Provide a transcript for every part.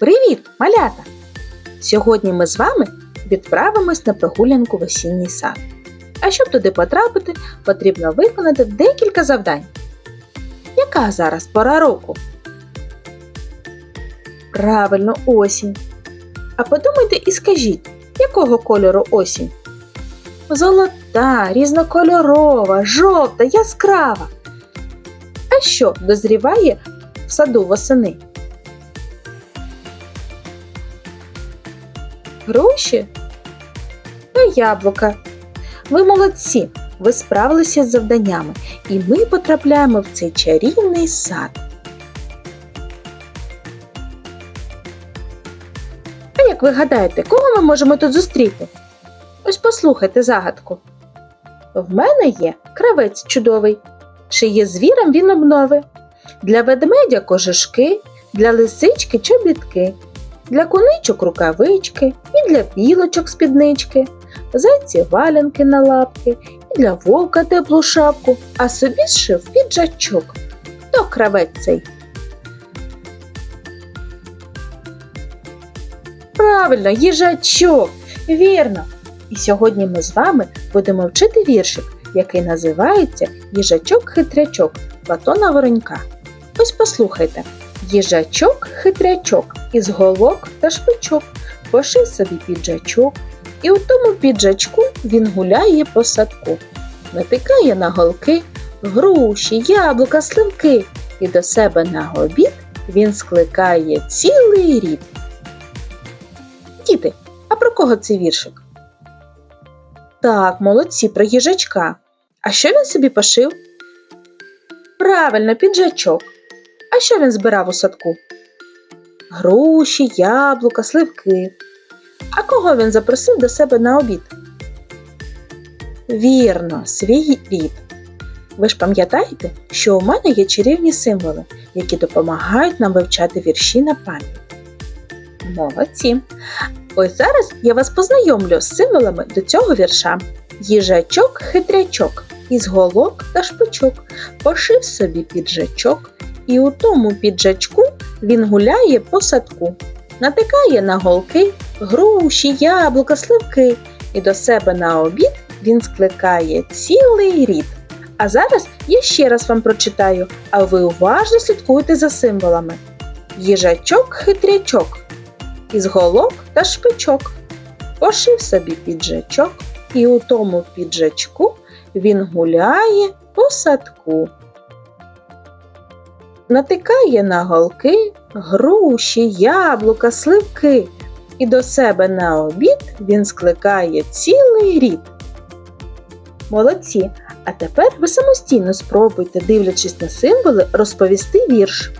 Привіт, малята! Сьогодні ми з вами відправимось на прогулянку в осінній сад. А щоб туди потрапити, потрібно виконати декілька завдань. Яка зараз пора року? Правильно, осінь. А подумайте і скажіть, якого кольору осінь? Золота, різнокольорова, жовта, яскрава. А що дозріває в саду восени? Груші та яблука. Ви молодці! Ви справилися з завданнями, і ми потрапляємо в цей чарівний сад. А як ви гадаєте, кого ми можемо тут зустріти? Ось послухайте загадку. В мене є кравець чудовий, шиє звірам він обнови. Для ведмедя кожушки, для лисички чобітки, для куничок рукавички, і для білочок спіднички, зайці валянки на лапки, і для вовка теплу шапку, а собі зшив піджачок. Хто кравець цей? Правильно, їжачок. Вірно. І сьогодні ми з вами будемо вчити віршик, який називається Їжачок-хитрячок Платона Воронька. Ось послухайте. Їжачок хитрячок із голок та шпичок пошив собі піджачок, і у тому піджачку він гуляє по садку, натикає на голки, груші, яблука, сливки, і до себе на обід він скликає цілий рід. Діти, а про кого цей віршик? Так, молодці, про їжачка. А що він собі пошив? Правильно, піджачок. А що він збирав у садку? Груші, яблука, сливки. А кого він запросив до себе на обід? Вірно, свій рід. Ви ж пам'ятаєте, що у мене є чарівні символи, які допомагають нам вивчати вірші на пам'ять. Молодці! Ось зараз я вас познайомлю з символами до цього вірша. Їжачок-хитрячок із голок та шпичок пошив собі піджачок, і у тому піджачку він гуляє по садку, натикає на голки, груші, яблука, сливки, і до себе на обід він скликає цілий рід. А зараз я ще раз вам прочитаю, а ви уважно слідкуйте за символами. Їжачок-хитрячок із голок та шпичок. Пошив собі піджачок, і у тому піджачку він гуляє по садку. Натикає на голки, груші, яблука, сливки, і до себе на обід він скликає цілий рід. Молодці! А тепер ви самостійно спробуйте, дивлячись на символи, розповісти вірш.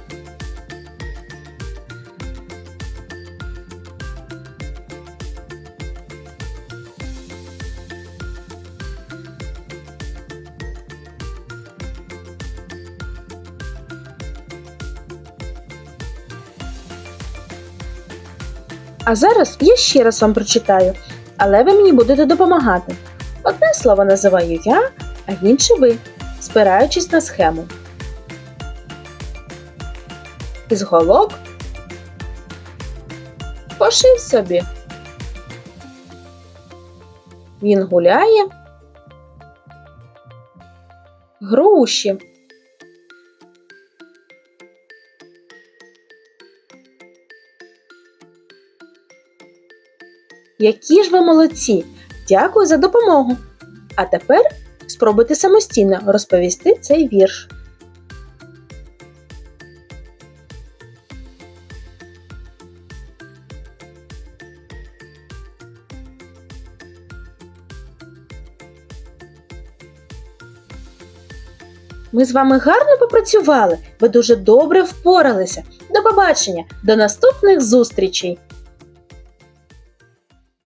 А зараз я ще раз вам прочитаю, але ви мені будете допомагати. Одне слово називаю я, а інше ви, спираючись на схему. Із голок пошив собі. Він гуляє. Груші. Які ж ви молодці! Дякую за допомогу! А тепер спробуйте самостійно розповісти цей вірш. Ми з вами гарно попрацювали. Ви дуже добре впоралися. До побачення, до наступних зустрічей!